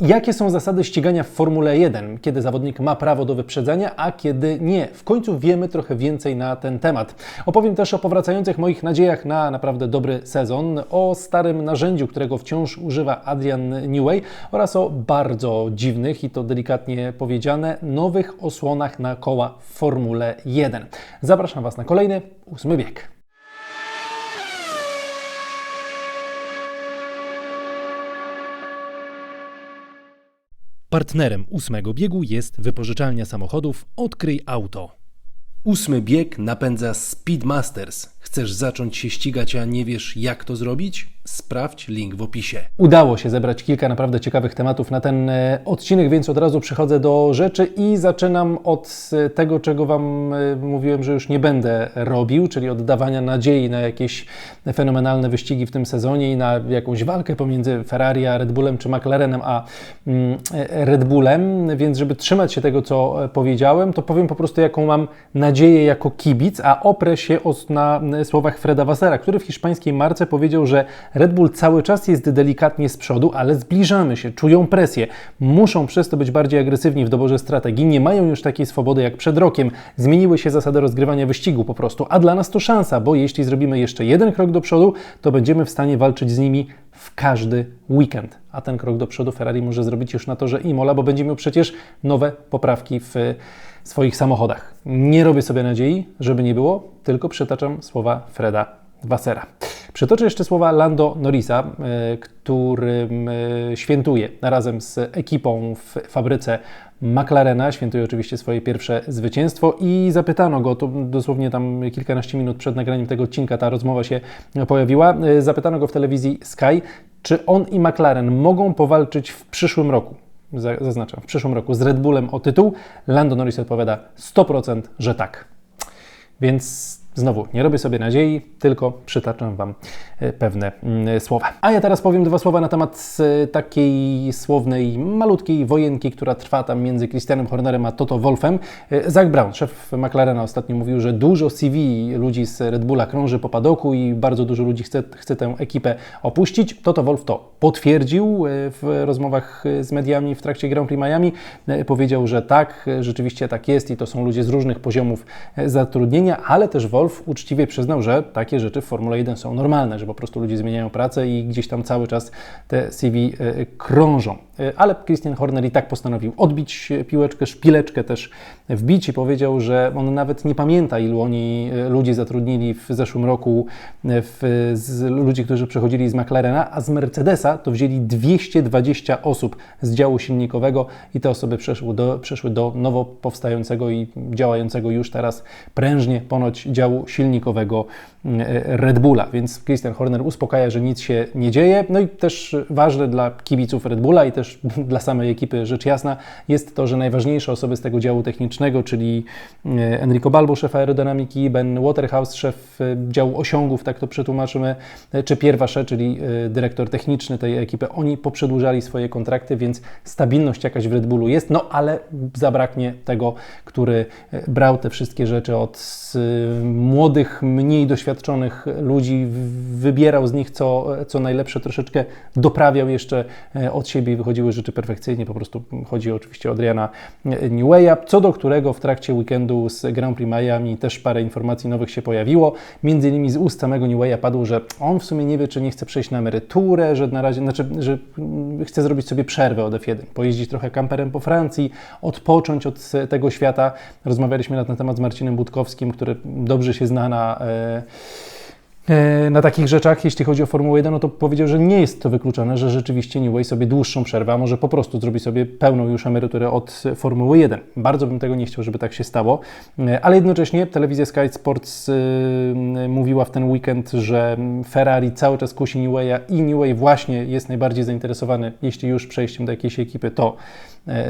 Jakie są zasady ścigania w Formule 1? Kiedy zawodnik ma prawo do wyprzedzenia, a kiedy nie? W końcu wiemy trochę więcej na ten temat. Opowiem też o powracających moich nadziejach na naprawdę dobry sezon, o starym narzędziu, którego wciąż używa Adrian Newey oraz o bardzo dziwnych, i to delikatnie powiedziane, nowych osłonach na koła w Formule 1. Zapraszam Was na kolejny, ósmy bieg. Partnerem ósmego biegu jest wypożyczalnia samochodów Odkryj Auto. Ósmy bieg napędza Speedmasters. Chcesz zacząć się ścigać, a nie wiesz jak to zrobić? Sprawdź link w opisie. Udało się zebrać kilka naprawdę ciekawych tematów na ten e, odcinek, więc od razu przychodzę do rzeczy i zaczynam od e, tego, czego Wam e, mówiłem, że już nie będę robił, czyli oddawania nadziei na jakieś fenomenalne wyścigi w tym sezonie i na jakąś walkę pomiędzy Ferrari a Red Bullem, czy McLarenem a mm, Red Bullem. Więc, żeby trzymać się tego, co powiedziałem, to powiem po prostu, jaką mam nadzieję jako kibic, a oprę się na słowach Freda Wassera, który w hiszpańskiej marce powiedział, że Red Bull cały czas jest delikatnie z przodu, ale zbliżamy się, czują presję. Muszą przez to być bardziej agresywni w doborze strategii, nie mają już takiej swobody jak przed rokiem. Zmieniły się zasady rozgrywania wyścigu po prostu, a dla nas to szansa, bo jeśli zrobimy jeszcze jeden krok do przodu, to będziemy w stanie walczyć z nimi w każdy weekend. A ten krok do przodu Ferrari może zrobić już na torze Imola, bo będzie miał przecież nowe poprawki w swoich samochodach. Nie robię sobie nadziei, żeby nie było, tylko przytaczam słowa Freda Wassera. Przytoczę jeszcze słowa Lando Norrisa, e, którym e, świętuje razem z ekipą w fabryce McLarena, świętuje oczywiście swoje pierwsze zwycięstwo i zapytano go, to dosłownie tam kilkanaście minut przed nagraniem tego odcinka ta rozmowa się pojawiła, e, zapytano go w telewizji Sky, czy on i McLaren mogą powalczyć w przyszłym roku zaznaczam, w przyszłym roku z Red Bullem o tytuł, Lando Norris odpowiada 100%, że tak. Więc Znowu, nie robię sobie nadziei, tylko przytaczam Wam e, pewne mm, słowa. A ja teraz powiem dwa słowa na temat e, takiej słownej, malutkiej wojenki, która trwa tam między Christianem Hornerem a Toto Wolfem. E, Zach Brown, szef McLarena, ostatnio mówił, że dużo CV ludzi z Red Bulla krąży po padoku i bardzo dużo ludzi chce, chce tę ekipę opuścić. Toto Wolf to potwierdził w rozmowach z mediami w trakcie Grand Prix Miami. Powiedział, że tak, rzeczywiście tak jest i to są ludzie z różnych poziomów zatrudnienia, ale też Wolf Wolf uczciwie przyznał, że takie rzeczy w Formule 1 są normalne, że po prostu ludzie zmieniają pracę i gdzieś tam cały czas te CV e, krążą. E, ale Christian Horner i tak postanowił odbić piłeczkę, szpileczkę też wbić i powiedział, że on nawet nie pamięta, ilu oni e, ludzi zatrudnili w zeszłym roku, w, z ludzi, którzy przechodzili z McLarena, a z Mercedesa to wzięli 220 osób z działu silnikowego i te osoby przeszły do, przeszły do nowo powstającego i działającego już teraz prężnie ponoć działu silnikowego mm, Red Bulla. Więc Christian Horner uspokaja, że nic się nie dzieje. No i też ważne dla kibiców Red Bulla i też dla samej ekipy, rzecz jasna, jest to, że najważniejsze osoby z tego działu technicznego, czyli e, Enrico Balbo, szef aerodynamiki, Ben Waterhouse, szef e, działu osiągów, tak to przetłumaczymy, e, czy Pierre Vache, czyli dyrektor techniczny tej ekipy, oni poprzedłużali swoje kontrakty, więc stabilność jakaś w Red Bullu jest, no ale zabraknie tego, który brał te wszystkie rzeczy od młodych, mniej doświadczonych ludzi, wybierał z nich co, co najlepsze, troszeczkę doprawiał jeszcze e, od siebie i wychodziły rzeczy perfekcyjnie. Po prostu chodzi oczywiście o Adriana Newaya, co do którego w trakcie weekendu z Grand Prix Miami też parę informacji nowych się pojawiło. Między innymi z ust samego Newaya padło, że on w sumie nie wie, czy nie chce przejść na emeryturę, że na razie, znaczy, że chce zrobić sobie przerwę od F1, pojeździć trochę kamperem po Francji, odpocząć od tego świata. Rozmawialiśmy na ten temat z Marcinem Budkowskim, który dobrze się zna na, e, e, na takich rzeczach, jeśli chodzi o Formułę 1, no to powiedział, że nie jest to wykluczone, że rzeczywiście Newey sobie dłuższą przerwę, a może po prostu zrobi sobie pełną już emeryturę od Formuły 1. Bardzo bym tego nie chciał, żeby tak się stało, e, ale jednocześnie telewizja Sky Sports mówiła w ten weekend, że Ferrari cały czas kusi Newaya i Newey właśnie jest najbardziej zainteresowany, jeśli już przejściem do jakiejś ekipy, to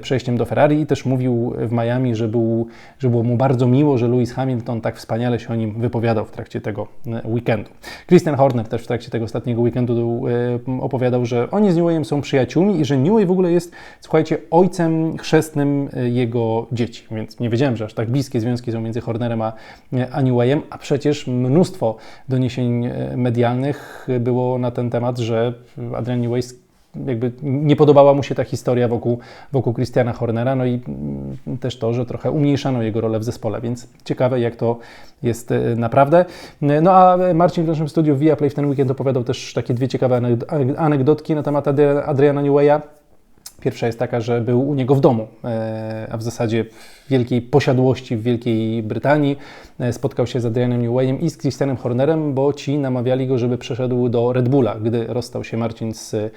przejściem do Ferrari i też mówił w Miami, że, był, że było mu bardzo miło, że Lewis Hamilton tak wspaniale się o nim wypowiadał w trakcie tego e, weekendu. Christian Horner też w trakcie tego ostatniego weekendu e, opowiadał, że oni z Neweyem są przyjaciółmi i że Newey w ogóle jest, słuchajcie, ojcem chrzestnym jego dzieci, więc nie wiedziałem, że aż tak bliskie związki są między Hornerem a, a Neweyem, a przecież mnóstwo doniesień medialnych było na ten temat, że Adrian Newey jakby nie podobała mu się ta historia wokół, wokół Christiana Hornera, no i też to, że trochę umniejszano jego rolę w zespole, więc ciekawe jak to jest e, naprawdę. No a Marcin w naszym studiu Viaplay w ten weekend opowiadał też takie dwie ciekawe anegdotki na temat Adriana Newaya. Pierwsza jest taka, że był u niego w domu, e, a w zasadzie w wielkiej posiadłości w Wielkiej Brytanii. E, spotkał się z Adrianem Newayem i z Christianem Hornerem, bo ci namawiali go, żeby przeszedł do Red Bulla, gdy rozstał się Marcin z e,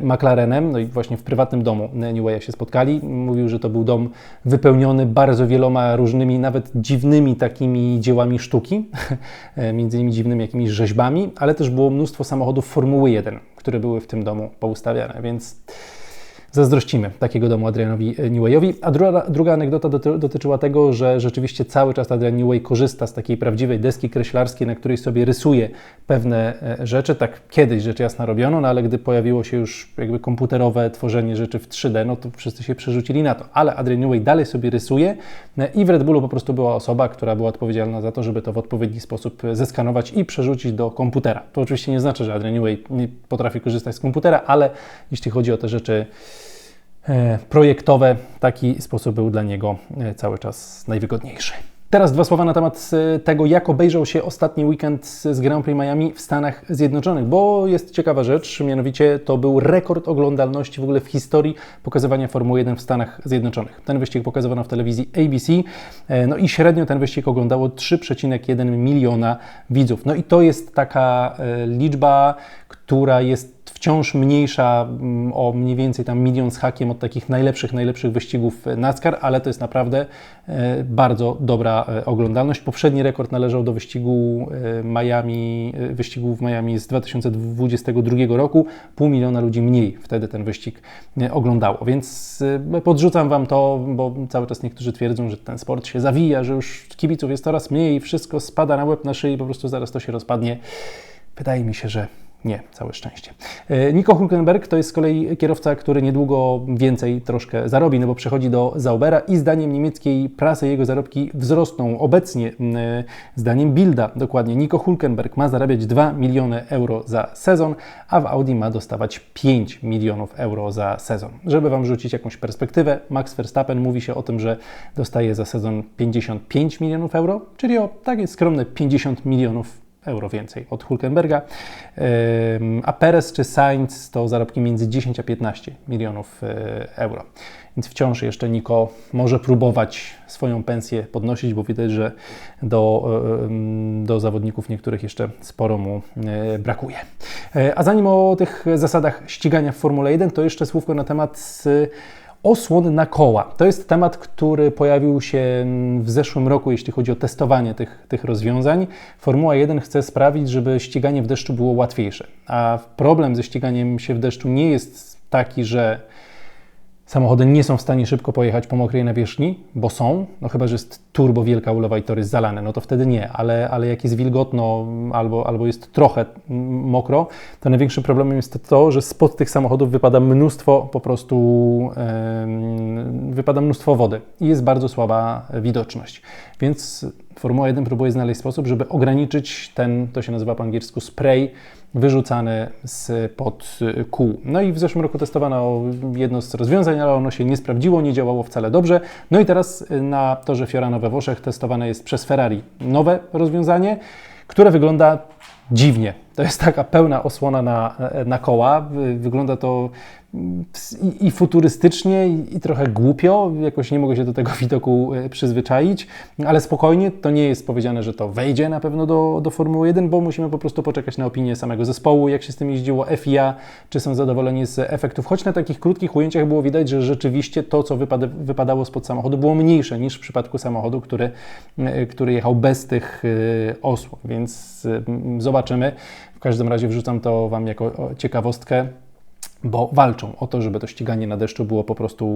McLarenem. No i właśnie w prywatnym domu Newaya się spotkali. Mówił, że to był dom wypełniony bardzo wieloma różnymi, nawet dziwnymi takimi dziełami sztuki, między innymi dziwnymi jakimiś rzeźbami, ale też było mnóstwo samochodów Formuły 1, które były w tym domu poustawiane, więc zazdrościmy takiego domu Adrianowi Newayowi. A druga, druga anegdota doty, dotyczyła tego, że rzeczywiście cały czas Adrian Neway korzysta z takiej prawdziwej deski kreślarskiej, na której sobie rysuje pewne e, rzeczy. Tak kiedyś rzecz jasna robiono, no ale gdy pojawiło się już jakby komputerowe tworzenie rzeczy w 3D, no to wszyscy się przerzucili na to. Ale Adrian Neway dalej sobie rysuje e, i w Red Bullu po prostu była osoba, która była odpowiedzialna za to, żeby to w odpowiedni sposób zeskanować i przerzucić do komputera. To oczywiście nie znaczy, że Adrian Neway nie potrafi korzystać z komputera, ale jeśli chodzi o te rzeczy E, projektowe. Taki sposób był dla niego e, cały czas najwygodniejszy. Teraz dwa słowa na temat e, tego, jak obejrzał się ostatni weekend z Grand Prix Miami w Stanach Zjednoczonych, bo jest ciekawa rzecz, mianowicie to był rekord oglądalności w ogóle w historii pokazywania Formuły 1 w Stanach Zjednoczonych. Ten wyścig pokazywano w telewizji ABC, no i średnio ten wyścig oglądało 3,1 miliona widzów. No i to jest taka liczba, która jest wciąż mniejsza mm, o mniej więcej tam milion z hakiem od takich najlepszych, najlepszych wyścigów NASCAR, ale to jest naprawdę e, bardzo dobra e, oglądalność. Poprzedni rekord należał do wyścigu e, Miami, wyścigu w Miami z 2022 roku. Pół miliona ludzi mniej wtedy ten wyścig oglądało, więc podrzucam Wam to, bo cały czas niektórzy twierdzą, że ten sport się zawija, że już kibiców jest coraz mniej, wszystko spada na łeb na szyi, po prostu zaraz to się rozpadnie. Wydaje mi się, że nie, całe szczęście. E, Nico Hulkenberg to jest z kolei kierowca, który niedługo więcej troszkę zarobi, no bo przechodzi do Zaubera i zdaniem niemieckiej prasy jego zarobki wzrosną. Obecnie, zdaniem Bilda dokładnie, Nico Hulkenberg ma zarabiać 2 miliony euro za sezon, a w Audi ma dostawać 5 milionów euro za sezon. Żeby Wam rzucić jakąś perspektywę, Max Verstappen mówi się o tym, że dostaje za sezon 55 milionów euro, czyli o takie skromne 50 milionów euro więcej od Hulkenberga, a Perez czy Sainz to zarobki między 10 a 15 milionów e, euro. Więc wciąż jeszcze Niko może próbować swoją pensję podnosić, bo widać, że do, e, do zawodników niektórych jeszcze sporo mu e, brakuje. A zanim o tych zasadach ścigania w Formule 1, to jeszcze słówko na temat Osłon na koła. To jest temat, który pojawił się w zeszłym roku, jeśli chodzi o testowanie tych, tych rozwiązań. Formuła 1 chce sprawić, żeby ściganie w deszczu było łatwiejsze. A problem ze ściganiem się w deszczu nie jest taki, że Samochody nie są w stanie szybko pojechać po mokrej nawierzchni, bo są, no chyba, że jest turbo wielka ulewa i tory zalane, no to wtedy nie, ale, ale jak jest wilgotno albo, albo jest trochę mokro, to największym problemem jest to, że spod tych samochodów wypada mnóstwo po prostu, yy, wypada mnóstwo wody i jest bardzo słaba widoczność. Więc Formuła 1 próbuje znaleźć sposób, żeby ograniczyć ten, to się nazywa po angielsku spray, wyrzucany z pod kół. No i w zeszłym roku testowano jedno z rozwiązań, ale ono się nie sprawdziło, nie działało wcale dobrze. No i teraz na torze Fiorano we Włoszech testowane jest przez Ferrari nowe rozwiązanie, które wygląda dziwnie. To jest taka pełna osłona na, na koła. Wygląda to i, futurystycznie, i, i, trochę głupio. Jakoś nie mogę się do tego widoku e, przyzwyczaić, ale spokojnie, to nie jest powiedziane, że to wejdzie na pewno do, do Formuły 1, bo musimy po prostu poczekać na opinię samego zespołu, jak się z tym jeździło FIA, czy są zadowoleni z efektów. Choć na takich krótkich ujęciach było widać, że rzeczywiście to, co wypada, wypadało spod samochodu, było mniejsze niż w przypadku samochodu, który, e, który jechał bez tych e, osłon, więc zobaczymy. W każdym razie wrzucam to Wam jako ciekawostkę bo walczą o to, żeby to ściganie na deszczu było po prostu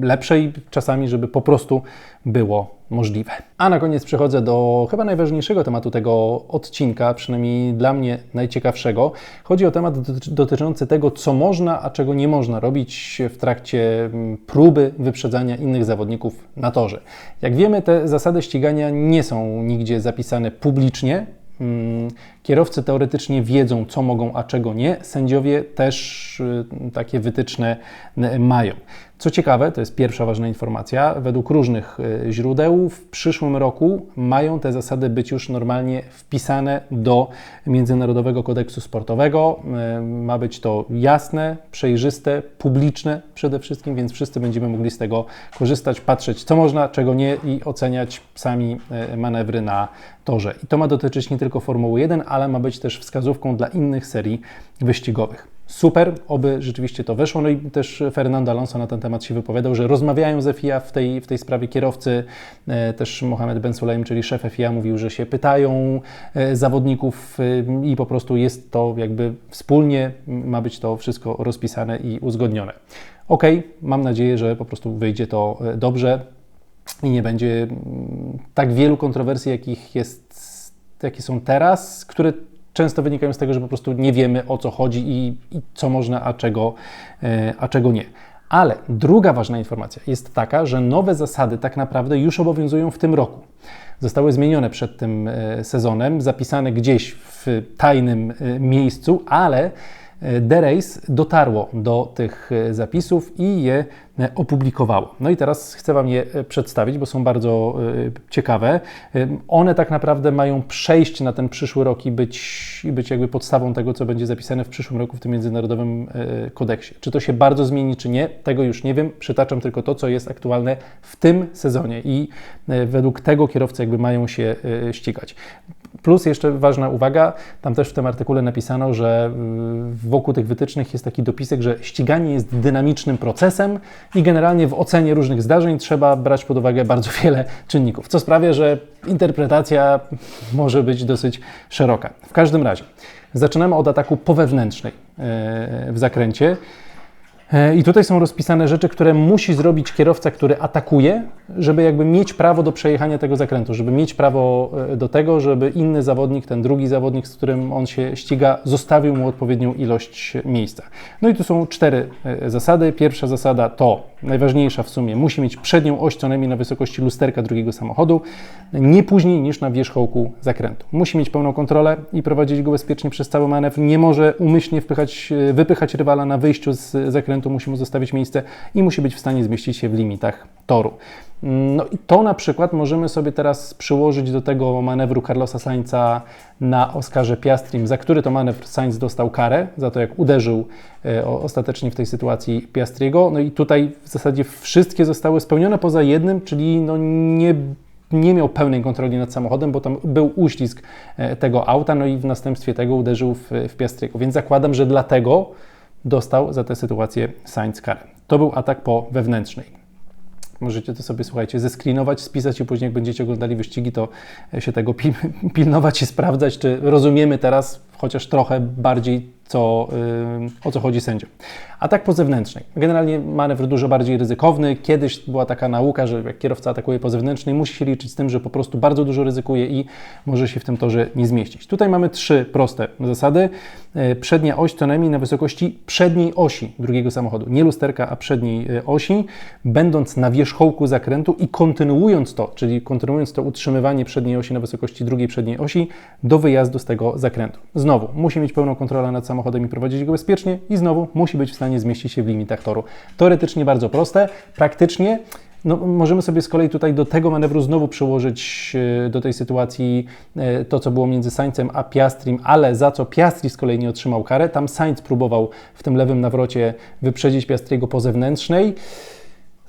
lepsze i czasami, żeby po prostu było możliwe. A na koniec przechodzę do chyba najważniejszego tematu tego odcinka, przynajmniej dla mnie najciekawszego. Chodzi o temat dotyczący tego, co można, a czego nie można robić w trakcie próby wyprzedzania innych zawodników na torze. Jak wiemy, te zasady ścigania nie są nigdzie zapisane publicznie, Kierowcy teoretycznie wiedzą, co mogą, a czego nie. Sędziowie też y, takie wytyczne mają. Co ciekawe, to jest pierwsza ważna informacja, według różnych y, źródeł w przyszłym roku mają te zasady być już normalnie wpisane do Międzynarodowego Kodeksu Sportowego. Y, Ma być to jasne, przejrzyste, publiczne przede wszystkim, więc wszyscy będziemy mogli z tego korzystać, patrzeć co można, czego nie i oceniać sami y, manewry na torze. I to ma dotyczyć nie tylko Formuły 1, ale ma być też wskazówką dla innych serii wyścigowych. Super, oby rzeczywiście to weszło. No i też Fernando Alonso na ten temat się wypowiadał, że rozmawiają z FIA w tej, w tej sprawie kierowcy. E, Też Mohamed Ben Suleim, czyli szef FIA, mówił, że się pytają e, zawodników e, i po prostu jest to jakby wspólnie, ma być to wszystko rozpisane i uzgodnione. Ok, mam nadzieję, że po prostu wyjdzie to dobrze i nie będzie mm, tak wielu kontrowersji, jakich jest, jakie są teraz, które często wynikają z tego, że po prostu nie wiemy o co chodzi i, i co można, a czego, e, a czego nie. Ale druga ważna informacja jest taka, że nowe zasady tak naprawdę już obowiązują w tym roku. Zostały zmienione przed tym e, sezonem, zapisane gdzieś w tajnym e, miejscu, ale The Race dotarło do tych e, zapisów i je e, opublikowało. No i teraz chcę Wam je e, przedstawić, bo są bardzo ciekawe. One tak naprawdę mają przejść na ten przyszły rok i być, i być jakby podstawą tego, co będzie zapisane w przyszłym roku w tym międzynarodowym kodeksie. Czy to się bardzo zmieni, czy nie, tego już nie wiem. Przytaczam tylko to, co jest aktualne w tym sezonie i według tego kierowcy jakby mają się ścigać. Plus jeszcze ważna uwaga, tam też w tym artykule napisano, że y, wokół tych wytycznych jest taki dopisek, że ściganie jest dynamicznym procesem i generalnie w ocenie różnych zdarzeń trzeba brać pod uwagę bardzo wiele czynników, co sprawia, że interpretacja może być dosyć szeroka. W każdym razie, zaczynamy od ataku powewnętrznej e, w zakręcie. E, I tutaj są rozpisane rzeczy, które musi zrobić kierowca, który atakuje, żeby jakby mieć prawo do przejechania tego zakrętu, żeby mieć prawo e, do tego, żeby inny zawodnik, ten drugi zawodnik, z którym on się ściga, zostawił mu odpowiednią ilość miejsca. No i tu są cztery e, zasady. Pierwsza zasada to, najważniejsza w sumie, musi mieć przednią oś co najmniej na wysokości lusterka drugiego samochodu, nie później niż na wierzchołku zakrętu. Musi mieć pełną kontrolę i prowadzić go bezpiecznie przez cały manewr. Nie może umyślnie wpychać, wypychać rywala na wyjściu z zakrętu, musi mu zostawić miejsce i musi być w stanie zmieścić się w limitach toru. No i to na przykład możemy sobie teraz przyłożyć do tego manewru Carlosa Sainza na Oskarze Piastrim, za który to manewr Sainz dostał karę, za to jak uderzył e, ostatecznie w tej sytuacji Piastriego. No i tutaj w zasadzie wszystkie zostały spełnione poza jednym, czyli no nie nie miał pełnej kontroli nad samochodem, bo tam był uścisk e, tego auta, no i w następstwie tego uderzył w, w Piastriego. Więc zakładam, że dlatego dostał za tę sytuację Sainz karę. To był atak po wewnętrznej. Możecie to sobie, słuchajcie, zeskrinować, spisać i później, jak będziecie oglądali wyścigi, to się tego pil pilnować i sprawdzać, czy rozumiemy teraz chociaż trochę bardziej, co, yy, o co chodzi sędziom. Atak po zewnętrznej. Generalnie manewr dużo bardziej ryzykowny. Kiedyś była taka nauka, że jak kierowca atakuje po zewnętrznej, musi się liczyć z tym, że po prostu bardzo dużo ryzykuje i może się w tym torze nie zmieścić. Tutaj mamy trzy proste zasady. Yy, Przednia oś co najmniej na wysokości przedniej osi drugiego samochodu. Nie lusterka, a przedniej yy, osi. Będąc na wierzchołku zakrętu i kontynuując to, czyli kontynuując to utrzymywanie przedniej osi na wysokości drugiej przedniej osi do wyjazdu z tego zakrętu. Znowu, musi mieć pełną kontrolę nad samochodem i prowadzić go bezpiecznie i znowu musi być w stanie zmieścić się w limitach toru. Teoretycznie bardzo proste, praktycznie no, możemy sobie z kolei tutaj do tego manewru znowu przyłożyć e, do tej sytuacji e, to, co było między Sainzem a Piastrim, ale za co Piastri z kolei nie otrzymał karę. Tam Sainz próbował w tym lewym nawrocie wyprzedzić Piastriego po zewnętrznej.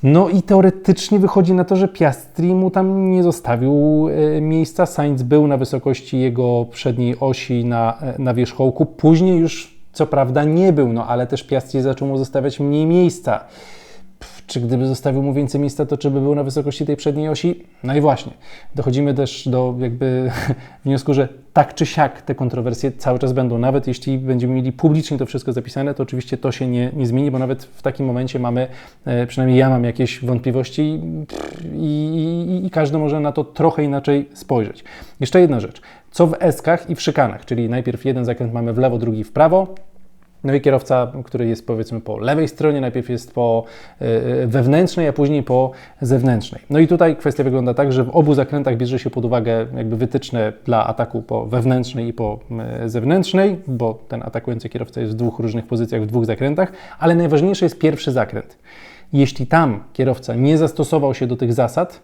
No i teoretycznie wychodzi na to, że Piastri mu tam nie zostawił e, miejsca. Sainz był na wysokości jego przedniej osi na, e, na wierzchołku. Później już co prawda nie był, no ale też Piastri zaczął mu zostawiać mniej miejsca. Czy gdyby zostawił mu więcej miejsca, to czy by był na wysokości tej przedniej osi? No i właśnie, dochodzimy też do jakby wniosku, że tak czy siak te kontrowersje cały czas będą. Nawet jeśli będziemy mieli publicznie to wszystko zapisane, to oczywiście to się nie, nie zmieni, bo nawet w takim momencie mamy, e, przynajmniej ja mam jakieś wątpliwości i, i, i każdy może na to trochę inaczej spojrzeć. Jeszcze jedna rzecz. Co w eskach i w szykanach, czyli najpierw jeden zakręt mamy w lewo, drugi w prawo, No i kierowca, który jest powiedzmy po lewej stronie, najpierw jest po y, wewnętrznej, a później po zewnętrznej. No i tutaj kwestia wygląda tak, że w obu zakrętach bierze się pod uwagę jakby wytyczne dla ataku po wewnętrznej i po zewnętrznej, bo ten atakujący kierowca jest w dwóch różnych pozycjach, w dwóch zakrętach, ale najważniejszy jest pierwszy zakręt. Jeśli tam kierowca nie zastosował się do tych zasad,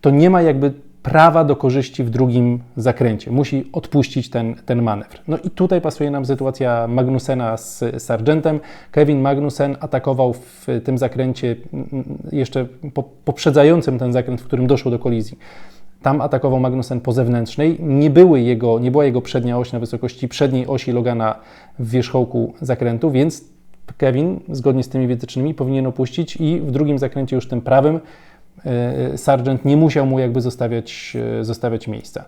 to nie ma jakby prawa do korzyści w drugim zakręcie. Musi odpuścić ten, ten manewr. No i tutaj pasuje nam sytuacja Magnusena z Sargentem. Kevin Magnussen atakował w tym zakręcie jeszcze po, poprzedzającym ten zakręt, w którym doszło do kolizji. Tam atakował Magnussen po zewnętrznej. Nie, były jego, nie była jego przednia oś na wysokości przedniej osi Logana w wierzchołku zakrętu, więc Kevin, zgodnie z tymi wytycznymi, powinien opuścić i w drugim zakręcie już tym prawym Sargent nie musiał mu jakby zostawiać, e, zostawiać miejsca.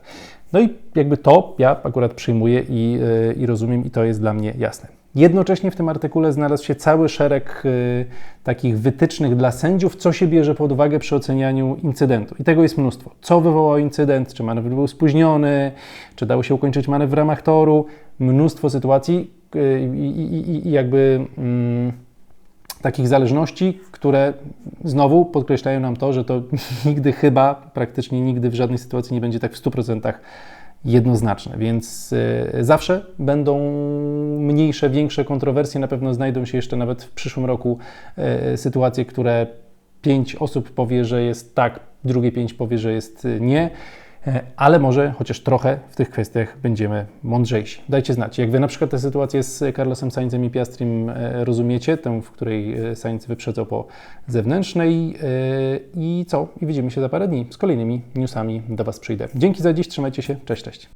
No i jakby to ja akurat przyjmuję i, e, i rozumiem i to jest dla mnie jasne. Jednocześnie w tym artykule znalazł się cały szereg takich wytycznych dla sędziów, co się bierze pod uwagę przy ocenianiu incydentu. I tego jest mnóstwo. Co wywołał incydent, czy manewr był spóźniony, czy dało się ukończyć manewr w ramach toru. Mnóstwo sytuacji i, i, i jakby mm, takich zależności, które znowu podkreślają nam to, że to nigdy chyba, praktycznie nigdy w żadnej sytuacji nie będzie tak w 100% jednoznaczne, więc y, zawsze będą mniejsze, większe kontrowersje. Na pewno znajdą się jeszcze nawet w przyszłym roku y, sytuacje, które pięć osób powie, że jest tak, drugie pięć powie, że jest y, nie. E, Ale może chociaż trochę w tych kwestiach będziemy mądrzejsi. Dajcie znać, jak Wy na przykład tę sytuację z Carlosem Sainzem i Piastrim e, rozumiecie, tę, w której e, Sainz wyprzedzał po zewnętrznej i co? I widzimy się za parę dni z kolejnymi newsami do Was przyjdę. Dzięki za dziś, trzymajcie się, cześć, cześć.